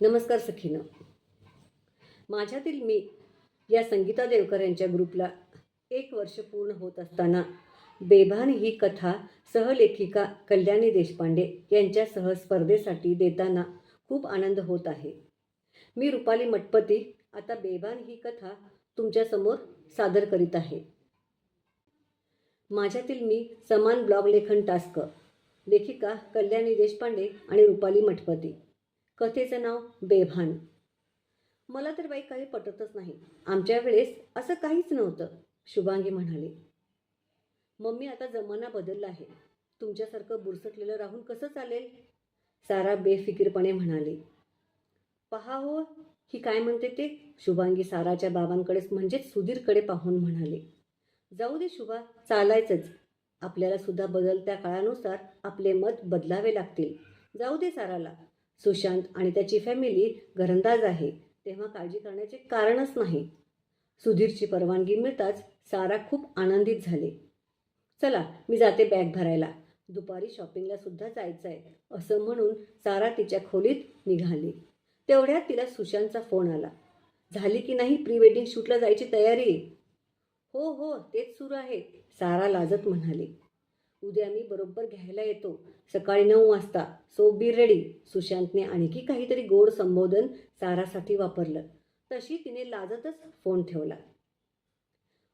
नमस्कार सखीनं. माझ्यातील मी या संगीता देवकर यांच्या ग्रुपला एक वर्ष पूर्ण होत असताना बेभान ही कथा सहलेखिका कल्याणी देशपांडे यांच्यासह स्पर्धेसाठी देताना खूप आनंद होत आहे. मी रुपाली मटपती आता बेभान ही कथा तुमच्यासमोर सादर करीत आहे. माझ्यातील मी समान ब्लॉग लेखन टास्क लेखिका कल्याणी देशपांडे आणि रुपाली मठपती कथेचं नाव बेभान. मला तर बाई काही पटतच नाही. आमच्या वेळेस असं काहीच नव्हतं शुभांगी म्हणाली. मम्मी आता जमाना बदलला आहे. तुमच्यासारखं बुरसटलेलं राहून कसं चालेल? सारा बेफिकीरपणे म्हणाली. पहा हो ही काय म्हणते ते? शुभांगी साराच्या बाबांकडेच म्हणजेच सुधीरकडे पाहून म्हणाले. जाऊ दे शुभा चालायचंच. आपल्याला सुद्धा बदलत्या काळानुसार आपले मत बदलावे लागतील. जाऊ दे साराला. सुशांत आणि त्याची फॅमिली घरंदाज आहे. तेव्हा काळजी करण्याचे कारणच नाही. सुधीरची परवानगी मिळताच सारा खूप आनंदित झाले. चला मी जाते बॅग भरायला. दुपारी शॉपिंगला सुद्धा जायचं आहे असं म्हणून सारा तिच्या खोलीत निघाली. तेवढ्यात तिला सुशांतचा फोन आला. झाली की नाही प्री वेडिंग शूटला जायची तयारी? हो हो तेच सुरू आहे सारा लाजत म्हणाली. उद्या मी बरोबर घ्यायला येतो. सकाळी नऊ वाजता. सो बी रेडी सुशांतने आणखी काहीतरी गोड संबोधन सारासाठी वापरलं. तशी तिने लाजतच फोन ठेवला.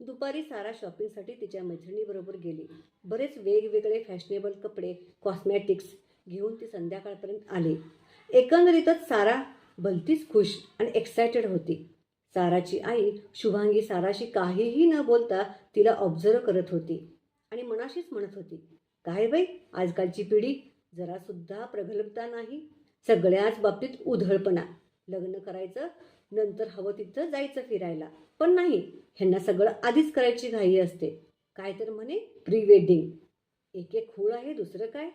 दुपारी सारा शॉपिंगसाठी तिच्या मैत्रिणीबरोबर गेली. बरेच वेगवेगळे फॅशनेबल कपडे कॉस्मॅटिक्स घेऊन ती संध्याकाळपर्यंत आली. एकंदरीतच सारा भलतीच खुश आणि एक्सायटेड होती. साराची आई शुभांगी साराशी काहीही न बोलता तिला ऑब्झर्व करत होती. आणि मनाशीच म्हणत होती काय बाई आजकालची पिढी जरासुद्धा प्रगल्भता नाही? सगळ्याच बाबतीत उधळपणा. लग्न करायचं नंतर हवं तिथं जायचं फिरायला. पण नाही ह्यांना सगळं आधीच करायची घाई असते. काय तर म्हणे प्री वेडिंग एक एक खूळ आहे दुसरं काय?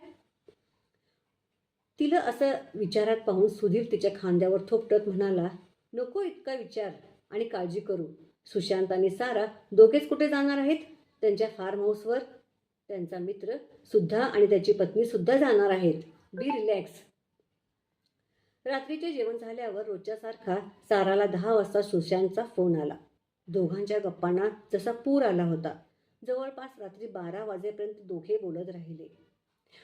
तिला असं विचारात पाहून सुधीर तिच्या खांद्यावर थोपटत म्हणाला नको इतका विचार आणि काळजी करू. सुशांत आणि सारा दोघेच कुठे जाणार आहेत? त्यांच्या फार्म हाऊसवर त्यांचा मित्र सुद्धा आणि त्याची पत्नी सुद्धा जाणार आहेत. बी रिलॅक्स रात्रीचे जेवण झाल्यावर रोजच्यासारखा साराला दहा वाजता सुशांतचा फोन आला. दोघांच्या गप्पांना जसा पूर आला होता. जवळपास रात्री बारा वाजेपर्यंत दोघे बोलत राहिले.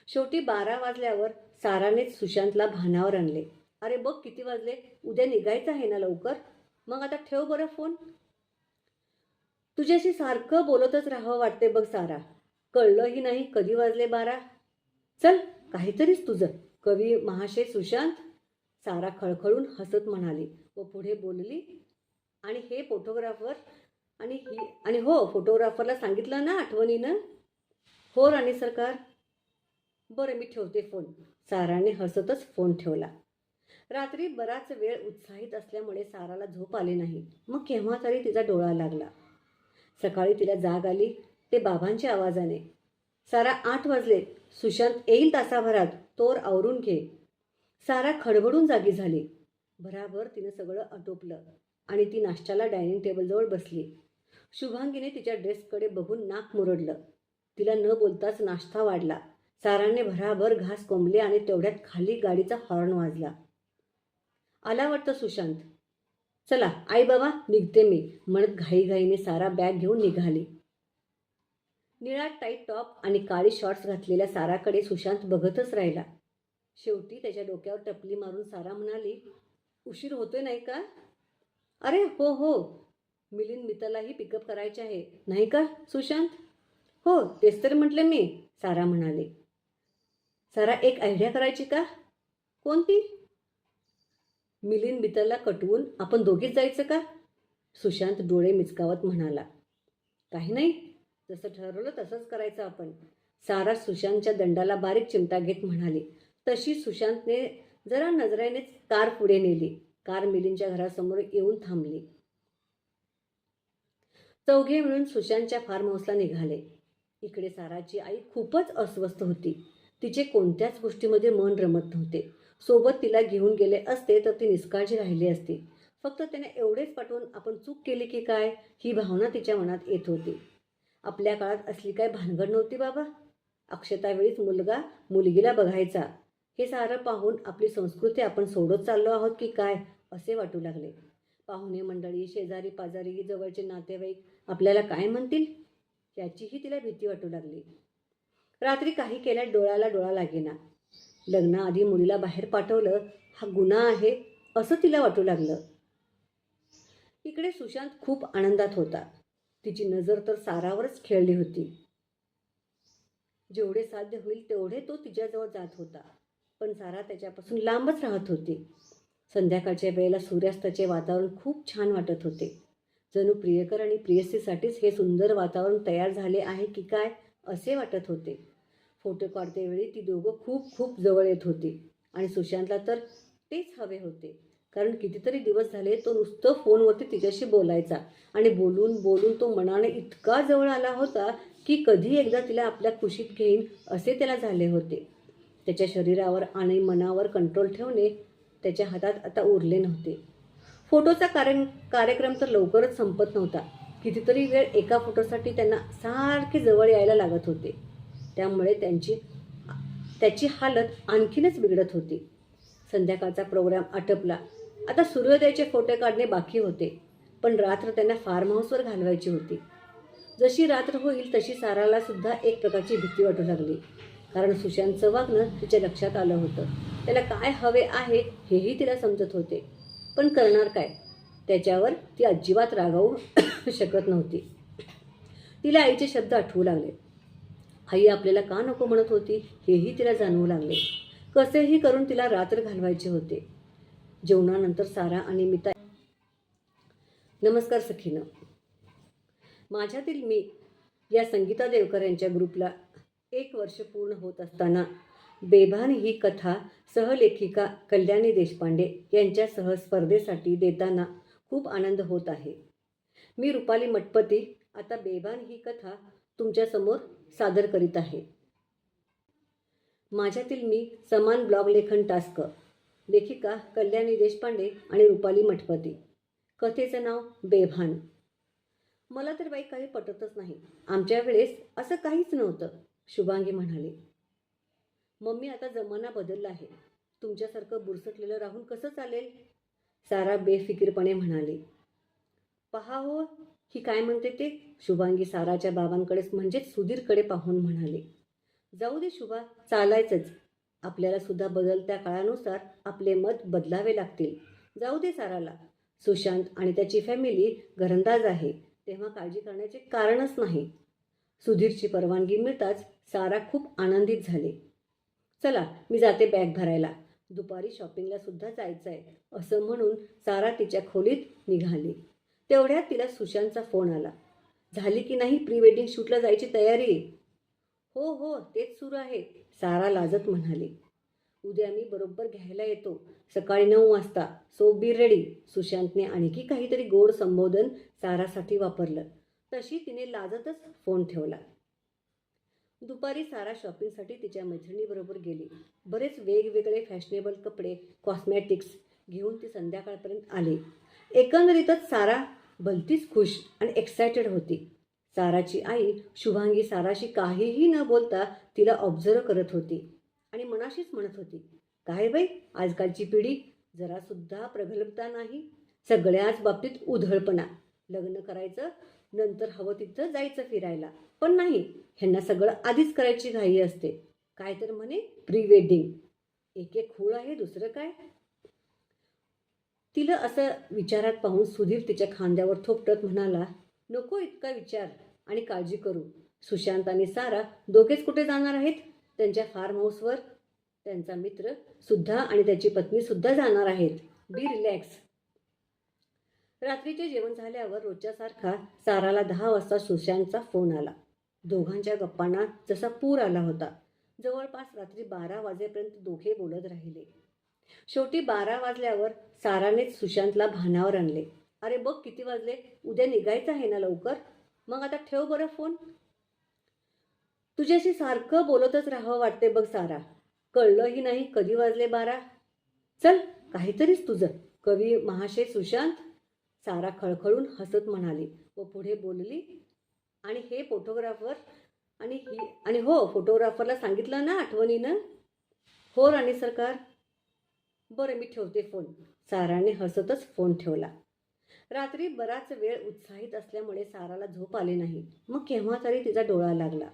शेवटी बारा वाजल्यावर सारानेच सुशांतला भानावर आणले. अरे बघ किती वाजले. उद्या निघायचं आहे ना लवकर? मग आता ठेव बरं फोन तुझ्याशी सारखं बोलतच राहावं वाटते बघ सारा. कळलंही नाही कधी वाजले बारा? चल काहीतरीच तुझं. कवी महाशय सुशांत. सारा खळखळून हसत म्हणाली व पुढे बोलली आणि हे फोटोग्राफर आणि ही आणि हो फोटोग्राफरला सांगितलं ना आठवणीनं? हो राणी सरकार. बरं मी ठेवते फोन. साराने हसतच फोन ठेवला. रात्री बराच वेळ उत्साहित असल्यामुळे साराला झोप आली नाही. मग केव्हा तरी तिचा डोळा लागला. सकाळी तिला जाग आली. ते बाबांच्या आवाजाने सारा आठ वाजले. सुशांत येईल तासाभरात. तोर आवरून घे. सारा खडबडून जागी झाली. भराभर तिनं सगळं आटोपलं आणि ती नाश्त्याला डायनिंग टेबलजवळ बसली. शुभांगीने तिच्या ड्रेसकडे बघून नाक मुरडलं. तिला न बोलताच नाश्ता वाढला. साराने भराभर घास कोंबले आणि तेवढ्यात खाली गाडीचा हॉर्न वाजला. आला वाटतं सुशांत. चला आई बाबा निघते मी. म्हणत घाईघाईने सारा बॅग घेऊन निघाली. निळा टाईट टॉप आणि काळी शॉर्ट्स घातलेल्या साराकडे सुशांत बघतच राहिला. शेवटी त्याच्या डोक्यावर टपली मारून सारा म्हणाली उशीर होतोय नाही का? अरे हो हो. मिलिंद मितालाही पिकअप करायचे आहे. नाही का सुशांत? हो तेच तर म्हटलं मी सारा म्हणाले. सारा एक आयडिया करायची का? कोणती? मिलिंद मिताला कटवून आपण दोघीच जायचं का? सुशांत डोळे मिचकावत म्हणाला. काही नाही. जसं ठरवलं तसंच करायचं आपण. सारा सुशांतच्या दंडाला बारीक चिमटा घेत म्हणाली. तशी सुशांतने जरा नजरेनेच कार पुढे नेली. कार मिलिंदच्या घरासमोर येऊन थांबली. चौघे मिळून सुशांतच्या फार्म हाऊसला निघाले. इकडे साराची आई खूपच अस्वस्थ होती. तिचे कोणत्याच गोष्टीमध्ये मन रमत नव्हते. सोबत तिला घेऊन गेले असते तर ती निष्काळजी राहिली असती. फक्त त्याने एवढेच पाठवून आपण चूक केली की काय ही भावना तिच्या मनात येत होती. आपल्या काळात असली काय भानगड नव्हती बाबा. अक्षतावेळीच मुलगा मुलगीला बघायचा. हे सारं पाहून आपली संस्कृती आपण सोडत चाललो आहोत की काय असे वाटू लागले. पाहुणे मंडळी शेजारी पाजारी जवळचे नातेवाईक आपल्याला काय म्हणतील? याचीही तिला भीती वाटू लागली. रात्री काही केल्यात डोळ्याला डोळा लागेना. लग्नाआधी मुलीला बाहेर पाठवलं हा गुन्हा आहे असं तिला वाटू लागलं. इकडे सुशांत खूप आनंदात होता. तिची नजर तर सारावरच खेळली होती. जेवढे साध्य होईल तेवढे तो तिच्याजवळ जात होता. पण सारा त्याच्यापासून लांबच राहत होती. संध्याकाळच्या वेळेला सूर्यास्ताचे वातावरण खूप छान वाटत होते. जणू प्रियकर आणि प्रियसीसाठीच हे सुंदर वातावरण तयार झाले आहे की काय असे वाटत होते. फोटो काढते वेळी ती दोघं खूप खूप जवळ येत होती. आणि सुशांतला तर तेच हवे होते. कारण कितीतरी दिवस झाले तो नुसतं फोनवरती तिच्याशी बोलायचा. आणि बोलून बोलून तो मनाने इतका जवळ आला होता की कधी एकदा तिला आपल्या कुशीत घेईन असे त्याला झाले होते. त्याच्या शरीरावर आणि मनावर कंट्रोल ठेवणे त्याच्या हातात आता उरले नव्हते. फोटोचा कार्य कार्यक्रम तर लवकरच संपत नव्हता. कितीतरी वेळ एका फोटोसाठी त्यांना सारखे जवळ यायला लागत होते. त्यामुळे त्यांची त्याची हालत आणखीनच बिघडत होती. संध्याकाळचा प्रोग्राम आटपला. आता सूर्योदयाचे फोटो काढणे बाकी होते पण रात्र त्यांना फार्म हाऊसवर घालवायची होती. जशी रात्र होईल तशी साराला सुद्धा एक प्रकारची भीती वाटू लागली. कारण सुशांतचं वागणं तिच्या लक्षात आलं होतं. त्याला काय हवे आहे हेही तिला समजत होते. पण करणार काय? त्याच्यावर ती अजिबात रागावू शकत नव्हती. तिला आईचे शब्द आठवू लागले. आई आपल्याला का नको म्हणत होती हेही तिला जाणवू लागले. कसेही करून तिला रात्र घालवायचे होते. जेवणानंतर सारा आणि मिता नमस्कार सखीनं. माझ्यातील मी या संगीता देवकर यांच्या ग्रुपला एक वर्ष पूर्ण होत असताना बेभान ही कथा सहलेखिका कल्याणी देशपांडे यांच्यासह स्पर्धेसाठी देताना खूप आनंद होत आहे. मी रुपाली मटपती आता बेभान ही कथा तुमच्यासमोर सादर करीत आहे. माझ्यातील मी समान ब्लॉग लेखन टास्क लेखिका कल्याणी देशपांडे आणि रुपाली मठपती. कथेचं नाव बेभान. मला तर बाई काही पटतच नाही. आमच्या वेळेस असं काहीच नव्हतं शुभांगी म्हणाले. मम्मी आता जमाना बदलला आहे. तुमच्यासारखं बुरसटलेलं राहून कसं चालेल? सारा बेफिकीरपणे म्हणाले. पहा हो ही काय म्हणते ते? शुभांगी साराच्या बाबांकडेच म्हणजेच सुधीरकडे पाहून म्हणाले. जाऊ दे शुभा चालायचंच. आपल्याला सुद्धा बदलत्या काळानुसार आपले मत बदलावे लागतील. जाऊ दे साराला. सुशांत आणि त्याची फॅमिली घरंदाज आहे. तेव्हा काळजी करण्याचे कारणच नाही. सुधीरची परवानगी मिळताच सारा खूप आनंदित झाले. चला मी जाते बॅग भरायला. दुपारी शॉपिंगला सुद्धा जायचं आहे असं म्हणून सारा तिच्या खोलीत निघाली. तेवढ्यात तिला सुशांतचा फोन आला. झाली की नाही प्री वेडिंग शूटला जायची तयारी? हो हो तेच सुरू आहे सारा लाजत म्हणाली. उद्या मी बरोबर घ्यायला येतो. सकाळी नऊ वाजता. सो बी रेडी सुशांतने आणखी काहीतरी गोड संबोधन सारासाठी वापरलं. तशी तिने लाजतच फोन ठेवला. दुपारी सारा शॉपिंगसाठी तिच्या मैत्रिणीबरोबर गेली. बरेच वेगवेगळे फॅशनेबल कपडे कॉस्मॅटिक्स घेऊन ती संध्याकाळपर्यंत आली. एकंदरीतच सारा भलतीच खुश आणि एक्सायटेड होती. साराची आई शुभांगी साराशी काहीही न बोलता तिला ऑब्झर्व करत होती आणि मनाशीच म्हणत होती काय बाई आजकालची पिढी जरासुद्धा प्रगल्भता नाही? सगळ्याच बाबतीत उधळपणा. लग्न करायचं नंतर हवं तिथं जायचं फिरायला. पण नाही ह्यांना सगळं आधीच करायची घाई असते. काय तर म्हणे प्री वेडिंग एक एक खूळ आहे दुसरं काय? तिला असं विचारात पाहून सुधीर तिच्या खांद्यावर थोपटत म्हणाला नको इतका विचार आणि काळजी करू. सुशांत आणि सारा दोघेच कुठे जाणार आहेत? त्यांच्या फार्म हाऊसवर त्यांचा मित्र सुद्धा आणि त्याची पत्नी सुद्धा जाणार आहेत. बी रिलॅक्स रात्रीचे जेवण झाल्यावर रोजच्यासारखा साराला दहा वाजता सुशांतचा फोन आला. दोघांच्या गप्पांना जसा पूर आला होता. जवळपास रात्री बारा वाजेपर्यंत दोघे बोलत राहिले. शेवटी बारा वाजल्यावर सारानेच सुशांतला भानावर आणले. अरे बघ किती वाजले? उद्या निघायचं आहे ना लवकर? मग आता ठेव बरं फोन. तुझ्याशी सारखं बोलतच राहावं वाटते बघ सारा. कळलंही नाही कधी वाजले बारा. चल काहीतरीच तुझं. कवी महाशय सुशांत. सारा खळखळून हसत म्हणाली व पुढे बोलली आणि हे फोटोग्राफर आणि ही आणि हो फोटोग्राफरला सांगितलं ना आठवणीनं? हो राणी सरकार. बरं मी ठेवते फोन. साराने हसतच फोन ठेवला. रात्री बराच वेळ उत्साहित असल्यामुळे साराला झोप आली नाही. मग केव्हा तरी तिचा डोळा लागला.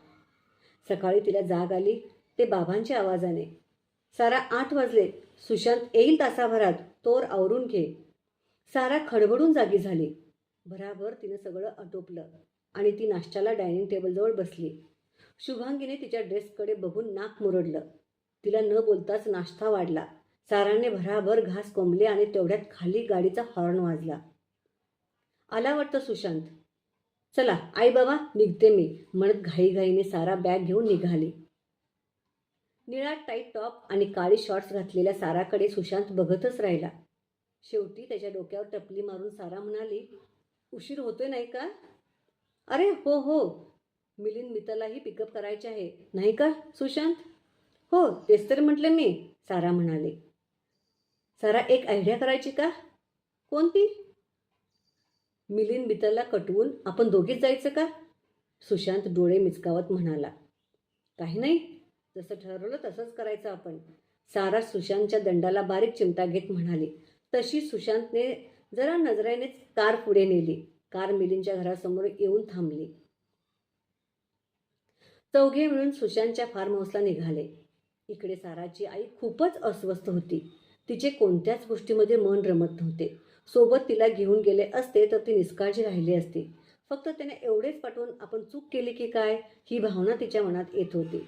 सकाळी तिला जाग आली ते बाबांच्या आवाजाने. सारा आठ वाजले. सुशांत येईल तासाभरात. तोर आवरून घे. सारा खडबडून जागी झाली. भराभर तिनं सगळं आटोपलं आणि ती नाश्त्याला डायनिंग टेबलजवळ बसली. शुभांगीने तिच्या ड्रेसकडे बघून नाक मुरडलं. तिला न बोलताच नाश्ता वाढला. साराने भराभर घास कोंबले आणि तेवढ्यात खाली गाडीचा हॉर्न वाजला. आला वाटतं सुशांत. चला आई बाबा निघते मी. म्हणत घाईघाईने सारा बॅग घेऊन निघाली. निळा टाईट टॉप आणि काळी शॉर्ट्स घातलेल्या साराकडे सुशांत बघतच राहिला. शेवटी त्याच्या डोक्यावर टपली मारून सारा म्हणाली उशीर होतोय नाही का? अरे हो हो. मिलिंद मितालाही पिकअप करायचे आहे. नाही का सुशांत? हो तेच तर म्हटलं मी सारा म्हणाले. सारा एक आयडिया करायची का? कोणती? मिलिंद मिताला कटवून आपण दोघीच जायचं का? सुशांत डोळे मिचकावत म्हणाला. काही नाही. जसं ठरवलं तसंच करायचं आपण. सारा सुशांतच्या दंडाला बारीक चिमटा घेत म्हणाली. तशी सुशांतने जरा नजरेनेच कार पुढे नेली. कार मिलिंदच्या घरासमोर येऊन थांबली. चौघे मिळून सुशांतच्या फार्म हाऊसला निघाले. इकडे साराची आई खूपच अस्वस्थ होती. तिचे कोणत्याच गोष्टीमध्ये मन रमत नव्हते. सोबत तिला घेऊन गेले असते तर ती निष्काळजी राहिली असती. फक्त त्याने एवढेच पाठवून आपण चूक केली की काय ही भावना तिच्या मनात येत होती.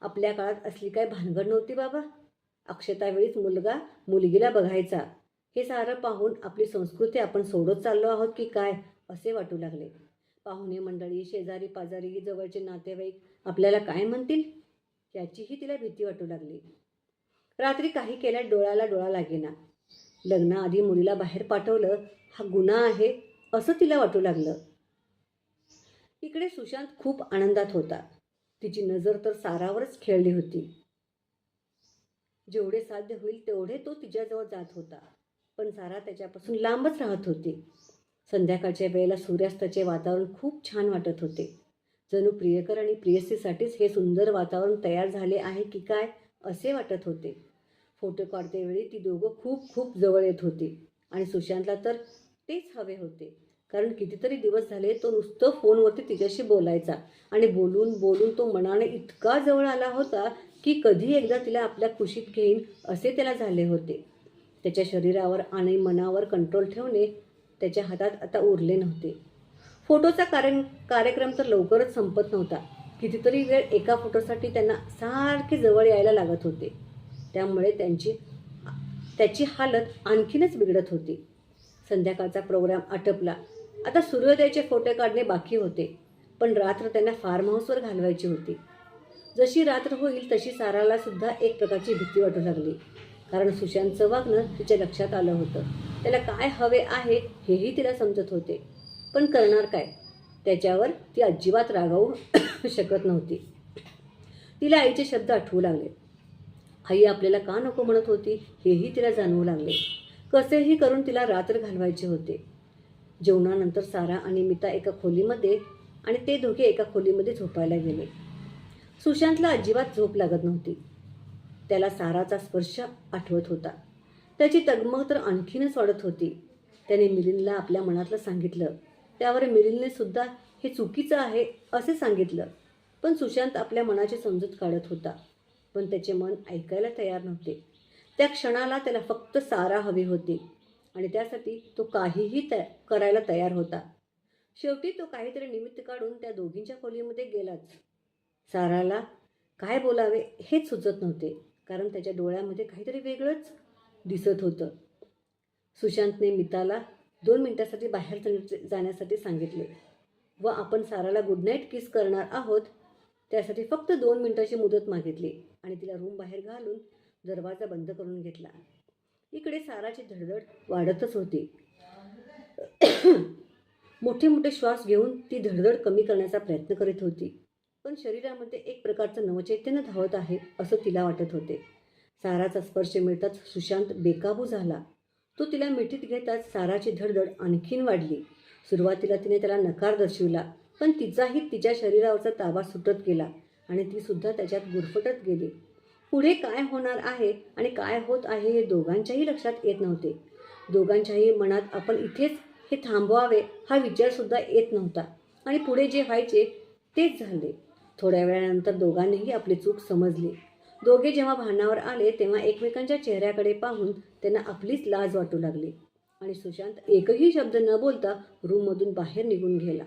आपल्या काळात असली काय भानगड नव्हती बाबा. अक्षतावेळीच मुलगा मुलगीला बघायचा. हे सारं पाहून आपली संस्कृती आपण सोडत चाललो आहोत की काय असे वाटू लागले. पाहुणे मंडळी शेजारी पाजारी जवळचे नातेवाईक आपल्याला काय म्हणतील? याचीही तिला भीती वाटू लागली. रात्री काही केल्या डोळ्याला डोळा लागेना. लग्नाआधी मुलीला बाहेर पाठवलं हा गुन्हा आहे असं तिला वाटू लागलं. इकडे सुशांत खूप आनंदात होता. तिची नजर तर सारावरच खेळली होती. जेवढे साध्य होईल तेवढे तो तिच्याजवळ जात होता. पण सारा त्याच्यापासून लांबच राहत होती. संध्याकाळच्या वेळेला सूर्यास्ताचे वातावरण खूप छान वाटत होते. जणू प्रियकर आणि प्रियसीसाठीच हे सुंदर वातावरण तयार झाले आहे की काय? असे वाटत होते. फोटो काढतेवेळी ती दोघं खूप खूप जवळ येत होती. आणि सुशांतला तर तेच हवे होते. कारण कितीतरी दिवस झाले तो नुसतं फोनवरती तिच्याशी बोलायचा. आणि बोलून बोलून तो मनाने इतका जवळ आला होता की कधी एकदा तिला आपल्या कुशीत घेईन असे त्याला झाले होते. त्याच्या शरीरावर आणि मनावर कंट्रोल ठेवणे त्याच्या हातात आता उरले नव्हते. फोटोचा कार्य कार्यक्रम तर लवकरच संपत नव्हता. कितीतरी वेळ एका फोटोसाठी त्यांना सारखे जवळ यायला लागत होते. त्यामुळे त्यांची त्याची हालत आणखीनच बिघडत होती. संध्याकाळचा प्रोग्राम आटपला. आता सूर्योदयाचे फोटो काढणे बाकी होते पण रात्र त्यांना फार्म हाऊसवर घालवायची होती. जशी रात्र होईल तशी साराला सुद्धा एक प्रकारची भीती वाटू लागली. कारण सुशांतचं वागणं तिच्या लक्षात आलं होतं. त्याला काय हवे आहे हेही तिला समजत होते. पण करणार काय? त्याच्यावर ती अजिबात रागावू शकत नव्हती. तिला आईचे शब्द आठवू लागले. आई आपल्याला का नको म्हणत होती हेही तिला जाणवू लागले. कसेही करून तिला रात्र घालवायचे होते. जेवणानंतर सारा आणि मिता एका खोलीमध्ये आणि ते दोघे एका खोलीमध्ये झोपायला गेले. सुशांतला अजिबात झोप लागत नव्हती. त्याला साराचा स्पर्श आठवत होता. त्याची तगमग तर आणखीनच वाढत होती. त्याने मिलिंदला आपल्या मनातलं सांगितलं त्यावर मिलिंदने सुद्धा हे चुकीचं आहे असे सांगितलं. पण सुशांत आपल्या मनाची समजूत काढत होता. पण त्याचे मन ऐकायला तयार नव्हते. त्या क्षणाला त्याला फक्त सारा हवी होती. आणि त्यासाठी तो काहीही तया करायला तयार होता. शेवटी तो काहीतरी निमित्त काढून त्या दोघींच्या खोलीमध्ये गेलाच. साराला काय बोलावे हेच सुचत नव्हते. कारण त्याच्या डोळ्यामध्ये काहीतरी वेगळंच दिसत होतं. सुशांतने मिताला दोन मिनिटासाठी बाहेर जाण्यासाठी सांगितले. व आपण साराला गुड नाईट किस करणार आहोत. त्यासाठी फक्त दोन मिनिटाची मुदत मागितली आणि तिला रूम बाहेर घालून दरवाजा बंद करून घेतला. इकडे साराची धडधड वाढतच होती. मोठे मोठे श्वास घेऊन ती धडधड कमी करण्याचा प्रयत्न करीत होती. पण शरीरामध्ये एक प्रकारचं नवचैतन्य धावत आहे असं तिला वाटत होते. साराचा स्पर्श मिळताच सुशांत बेकाबू झाला. तो तिला मिठीत घेताच साराची धडधड आणखीन वाढली. सुरुवातीला तिने त्याला नकार दर्शविला पण तिचाही तिच्या शरीरावरचा ताबा सुटत गेला आणि ती सुद्धा त्याच्यात गुरफटत गेली. पुढे काय होणार आहे आणि काय होत आहे हे दोघांच्याही लक्षात येत नव्हते. दोघांच्याही मनात आपण इथेच हे थांबवावे हा विचारसुद्धा येत नव्हता. आणि पुढे जे व्हायचे तेच झाले. थोड्या वेळानंतर दोघांनीही आपली चूक समजली. दोघे जेव्हा भांडणावर आले तेव्हा एकमेकांच्या चेहऱ्याकडे पाहून त्यांना आपलीच लाज वाटू लागली. आणि सुशांत एकही शब्द न बोलता रूममधून बाहेर निघून गेला.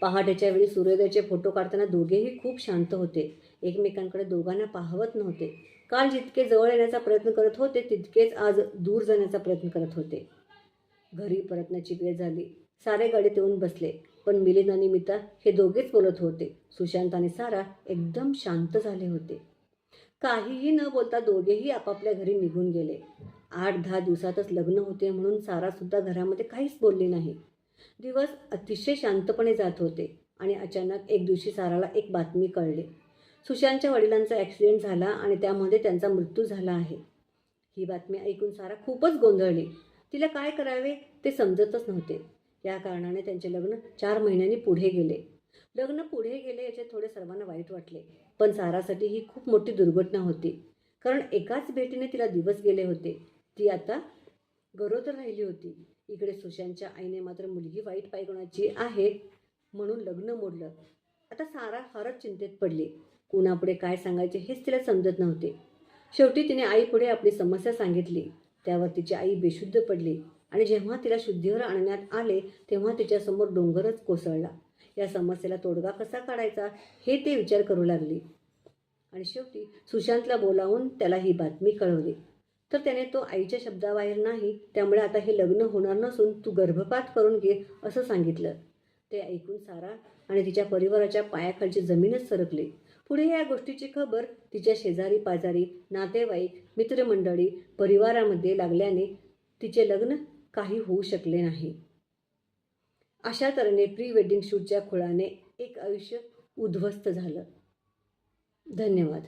पहाटेच्या वेळी सूर्योदयाचे फोटो काढताना दोघेही खूप शांत होते. एकमेकांकडे दोघांना पाहवत नव्हते. काल जितके जवळ येण्याचा प्रयत्न करत होते तितकेच आज दूर जाण्याचा प्रयत्न करत होते. घरी परतण्याची वेळ झाली. सारे गाडीत येऊन बसले. पण मिलिंद आणि मिता हे दोघेच बोलत होते. सुशांत आणि सारा एकदम शांत झाले होते. काहीही न बोलता दोघेही आपापल्या घरी निघून गेले. आठ दहा दिवसातच लग्न होते म्हणून सारा सुद्धा घरामध्ये काहीच बोलली नाही. दिवस अतिशय शांतपणे जात होते आणि अचानक एक दिवशी साराला एक बातमी कळली. सुशांतच्या वडिलांचा ॲक्सिडेंट झाला आणि त्यामध्ये त्यांचा मृत्यू झाला आहे. ही बातमी ऐकून सारा खूपच गोंधळली. तिला काय करावे ते समजतच नव्हते. या कारणाने त्यांचे लग्न चार महिन्यांनी पुढे गेले. लग्न पुढे गेले याचे थोडे सर्वांना वाईट वाटले. पण सारासाठी ही खूप मोठी दुर्घटना होती. कारण एकाच भेटीने तिला दिवस गेले होते. ती आता गरोदर राहिली होती. इकडे सुशांतच्या आईने मात्र मुलगी वाईट पायगुणाची आहे म्हणून लग्न मोडलं. आता सारा फारच चिंतेत पडली. कुणापुढे काय सांगायचे हेच तिला समजत नव्हते. शेवटी तिने आईपुढे आपली समस्या सांगितली. त्यावर तिची आई बेशुद्ध पडली. आणि जेव्हा तिला शुद्धीवर आणण्यात आले तेव्हा तिच्यासमोर डोंगरच कोसळला. या समस्येला तोडगा कसा काढायचा हे ते विचार करू लागली. आणि शेवटी सुशांतला बोलावून त्याला ही बातमी कळवली. तर त्याने तो आईच्या शब्दाबाहेर नाही त्यामुळे आता हे लग्न होणार नसून तू गर्भपात करून घे असं सांगितलं. ते ऐकून सारा आणि तिच्या परिवाराच्या पायाखालची जमीनच सरकली. पुढे या गोष्टीची खबर तिच्या शेजारी पाजारी नातेवाईक मित्रमंडळी परिवारामध्ये लागल्याने तिचे लग्न काही होऊ शकले नाही. अशा तऱ्हेने प्री वेडिंग शूटच्या खुळाने एक आयुष्य उद्ध्वस्त झालं. धन्यवाद.